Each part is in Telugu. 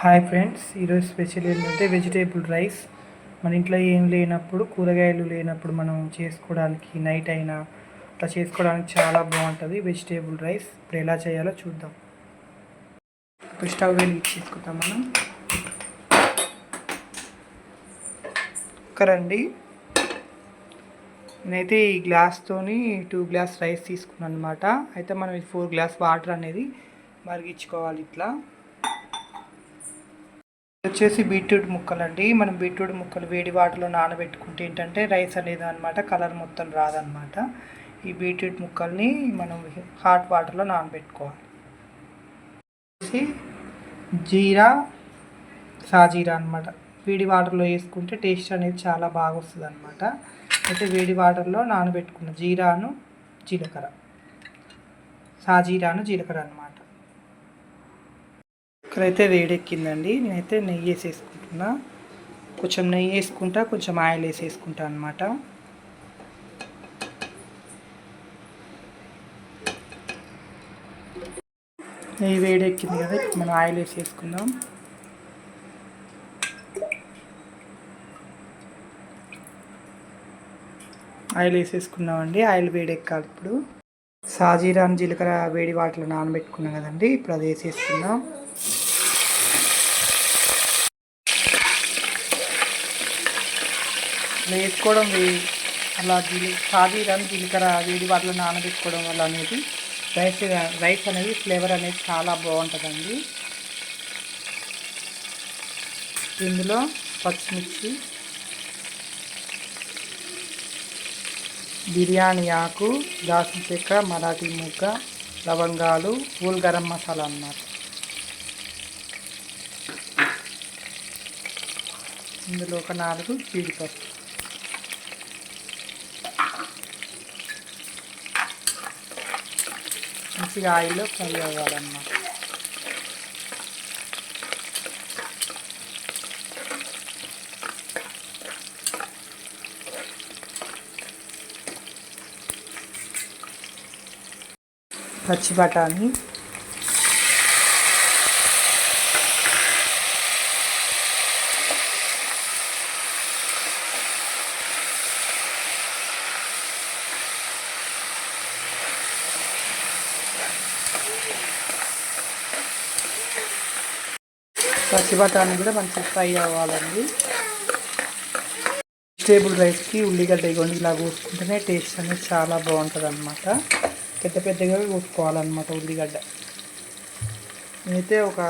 హాయ్ ఫ్రెండ్స్ ఈరోజు స్పెషల్ ఏంటంటే వెజిటేబుల్ రైస్ మన ఇంట్లో ఏం లేనప్పుడు కూరగాయలు లేనప్పుడు మనం చేసుకోవడానికి నైట్ అయినా అట్లా చేసుకోవడానికి చాలా బాగుంటుంది వెజిటేబుల్ రైస్ ఇప్పుడు ఎలా చేయాలో చూద్దాం. ఇప్పుడు స్టవ్ వెలిగించేసుకుంటాం మనం. కుక్కరండి నేనైతే ఈ గ్లాస్తోని టూ గ్లాస్ రైస్ తీసుకున్నాను అనమాట అయితే మనం ఈ ఫోర్ గ్లాస్ వాటర్ అనేది మరిగించుకోవాలి ఇట్లా. వచ్చేసి బీట్రూట్ ముక్కలు అండి మనం బీట్రూట్ ముక్కలు వేడి వాటర్లో నానబెట్టుకుంటే ఏంటంటే రైస్ అనేది అనమాట కలర్ మొత్తం రాదనమాట ఈ బీట్రూట్ ముక్కల్ని మనం హాట్ వాటర్లో నానబెట్టుకోవాలి. వచ్చేసి జీరా సాజీరా అనమాట వేడి వాటర్లో వేసుకుంటే టేస్ట్ అనేది చాలా బాగా వస్తుంది అనమాట అయితే వేడి వాటర్లో నానబెట్టుకున్న జీరాను జీలకర్ర సాజీరాను జీలకర్ర అనమాట అయితే వేడెక్కిందండి. నేనైతే నెయ్యి వేసేసుకుంటున్నా. కొంచెం నెయ్యి వేసుకుంటా కొంచెం ఆయిల్ వేసేసుకుంటా అనమాట నెయ్యి వేడెక్కింది కదా ఇప్పుడు మనం ఆయిల్ వేసేసుకుందాం. ఆయిల్ వేసేసుకున్నామండి. ఆయిల్ వేడెక్కాలి ఇప్పుడు. సాజీరాన్ జీలకర్ర వేడి వాటిలో నానబెట్టుకున్నాం కదండి. ఇప్పుడు అది వేసేసుకుందాం. వేసుకోవడం అలా జీలి సాజీరాన్ జీలకర్ర వేడి వాటిలో నానబెట్టుకోవడం వల్ల అనేది రైస్ రైస్ అనేది ఫ్లేవర్ అనేది చాలా బాగుంటుందండి. ఇందులో పచ్చిమిర్చి బిర్యానీ ఆకు దాల్చిన చెక్క మరాఠీ ముగ్గ లవంగాలు పూల్ గరం మసాలా అన్నమాట. ఇందులో ఒక నాలుగు జీడిపప్పు. మంచిగా ఆయిల్లో ఫ్రై అవ్వాలన్నమాట. పచ్చి బఠానీ పచ్చి బఠానీ కూడా మంచిగా ఫ్రై అవ్వాలండి. వెజిటేబుల్ రైస్కి ఉల్లిగడ్డ ఇవ్వండి ఇలా కోసుకుంటేనే టేస్ట్ అనేది చాలా బాగుంటుంది అనమాట పెద్ద పెద్దగా కోసుకోవాలన్నమాట ఉల్లిగడ్డ. నేనైతే ఒక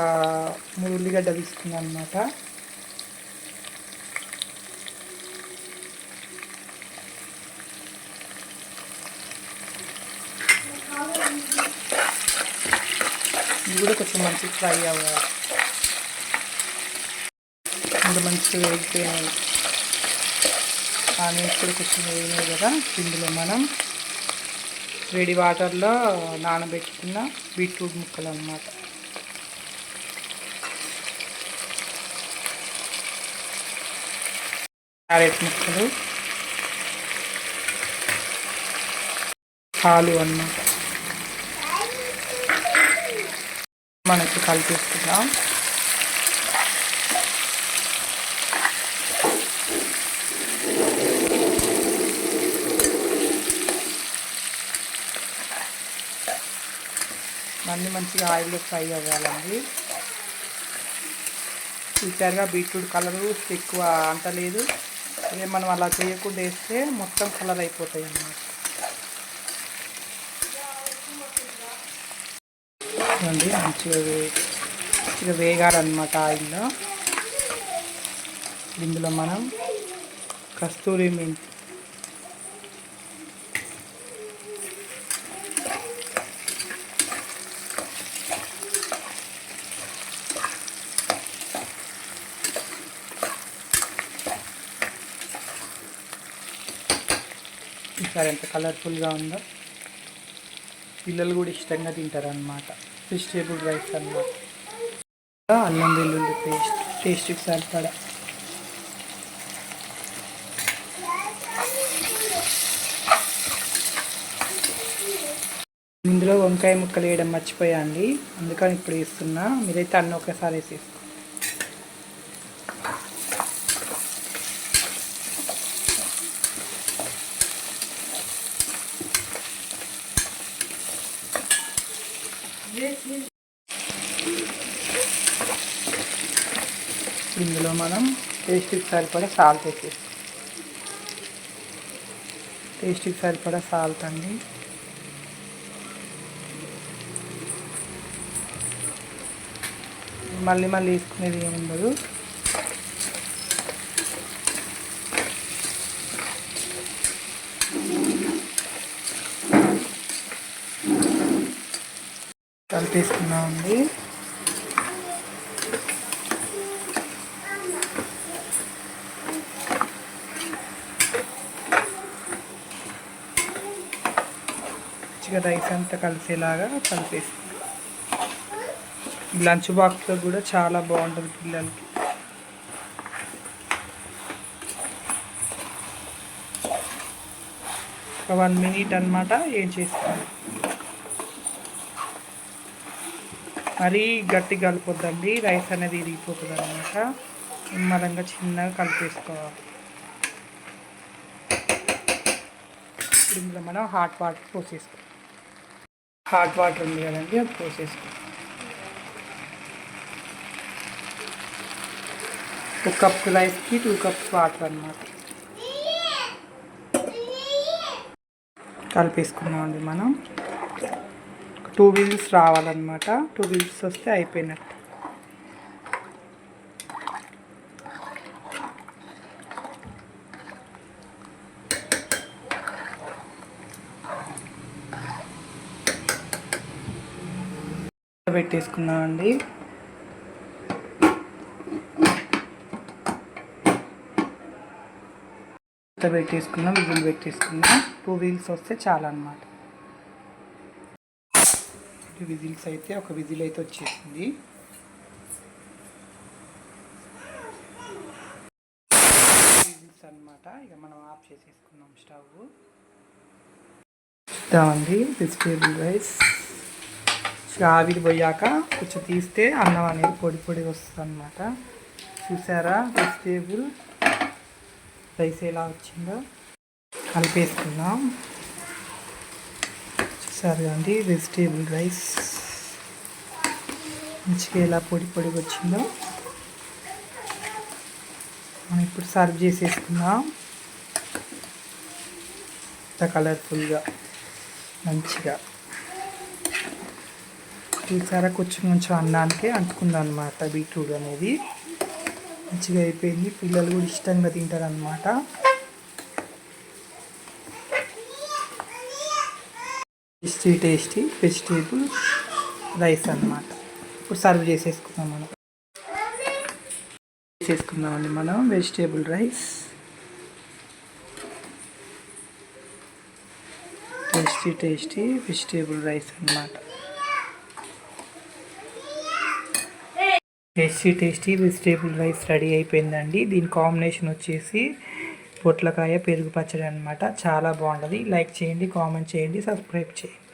మూడు ఉల్లిగడ్డ తీసుకున్నాను అనమాట ఇది కూడా కొంచెం మంచిగా ఫ్రై అవ్వాలి. ఇంకా మంచిగా వేగిపోయినాయి ఆనియన్స్ కూడా కొంచెం వేగినాయి కదా ఇందులో మనం వేడి వాటర్లో నానబెట్టుకున్న బీట్రూట్ ముక్కలు అన్నమాట. క్యారెట్ ముక్కలు పాలు అన్నమాట. మనకి కలిపిస్తున్నాం అన్నీ మంచిగా ఆయిల్లో ఫ్రై అవ్వాలండి. చూసారుగా బీట్రూట్ కలరు ఎక్కువ అంటలేదు అదే మనం అలా చేయకుండా వేస్తే మొత్తం కలర్ అయిపోతాయి అన్నమాట. చూడండి మంచిగా వే మంచిగా వేగాలన్నమాట ఆయిల్లో. ఇందులో మనం కస్తూరి మెంతి చూసారు ఎంత కలర్ఫుల్గా ఉందో. పిల్లలు కూడా ఇష్టంగా తింటారు అనమాట వెజిటేబుల్ రైస్ అనమాట అల్లం వెల్లుల్లి పేస్ట్. టేస్ట్కి సరిపడా ఇందులో వంకాయ ముక్కలు వేయడం మర్చిపోయా అండి. అందుకని ఇప్పుడు వేస్తున్నా. మీరైతే అన్న ఒకసారి వేసేసుకో ఇందులో మనం టేస్ట్కి సరిపడా సాల్ట్ వేసేస్తాం. టేస్ట్కి సరిపడా సాల్ట్ అండి. మళ్ళీ మళ్ళీ వేసుకునేది ఏముండదు. కలిపేసుకున్నామండి మంచిగా రైస్ అంతా కలిసేలాగా కలిపేసుకున్నాం లంచ్ బాక్స్లో కూడా చాలా బాగుంటుంది పిల్లలకి. ఒక వన్ మినిట్ అనమాట ఏం చేసుకోవాలి మరీ గట్టి కలపొద్దండి. రైస్ అనేది ఇరిగిపోతుంది అనమాట నిమ్మలంగా చిన్నగా కలిపేసుకోవాలి. ఇప్పుడు ఇందులో మనం హాట్ వాటర్ పోసేసుకోవాలి. హాట్ వాటర్ ఉంది కదండి అది పోసేసుకో ఒక కప్ రైస్కి టూ కప్స్ వాటర్ అన్నమాట. కలిపేసుకున్నామండి మనం. టూ వీల్స్ రావాలన్నమాట. టూ వీల్స్ వస్తే అయిపోయినట్టు. పెట్టేసుకున్నామండి పెట్టేసుకున్నాం విజిల్ పెట్టేసుకున్నాం టూ వీల్స్ వస్తే చాలన్నమాట. అనమాట విజిల్స్ అయితే ఒక విజిల్ అయితే వచ్చేసింది. విజిల్స్ అనమాట ఇక మనం ఆఫ్ చేసేసుకున్నాం స్టవ్. చూద్దామండి వెజిటేబుల్ రైస్ ఆవిరి పోయాక కొంచెం తీస్తే అన్నం అనేది పొడి పొడి వస్తుంది అనమాట చూసారా వెజిటేబుల్ రైస్ ఎలా వచ్చిందో? కలిపేసుకుందాం. సార్ కదండి వెజిటేబుల్ రైస్. మంచిగా ఎలా పొడి పొడిగా వచ్చిందో. మనం ఇప్పుడు సర్వ్ చేసేసుకుందాం. ఇంత కలర్ఫుల్గా మంచిగా. చూసారా కొంచెం కొంచెం అన్నానికి అంటుకుందాం అనమాట బీట్రూట్ అనేది. మంచిగా అయిపోయింది. పిల్లలు కూడా ఇష్టంగా తింటారు అనమాట టేస్టీ టేస్టీ వెజిటేబుల్ రైస్ అన్నమాట. ఇప్పుడు సర్వ్ చేసేసుకుందాం మనం. చేసేసుకుందామండి మనం vegetable rice. Tasty tasty vegetable rice అన్నమాట. Tasty tasty vegetable rice ready అయిపోయిందండి. దీని కాంబినేషన్ వచ్చేసి పొట్లకాయ పెరుగు పచ్చడి అనమాట చాలా బాగుంటుంది. లైక్ చేయండి కామెంట్ చేయండి సబ్స్క్రైబ్ చేయండి.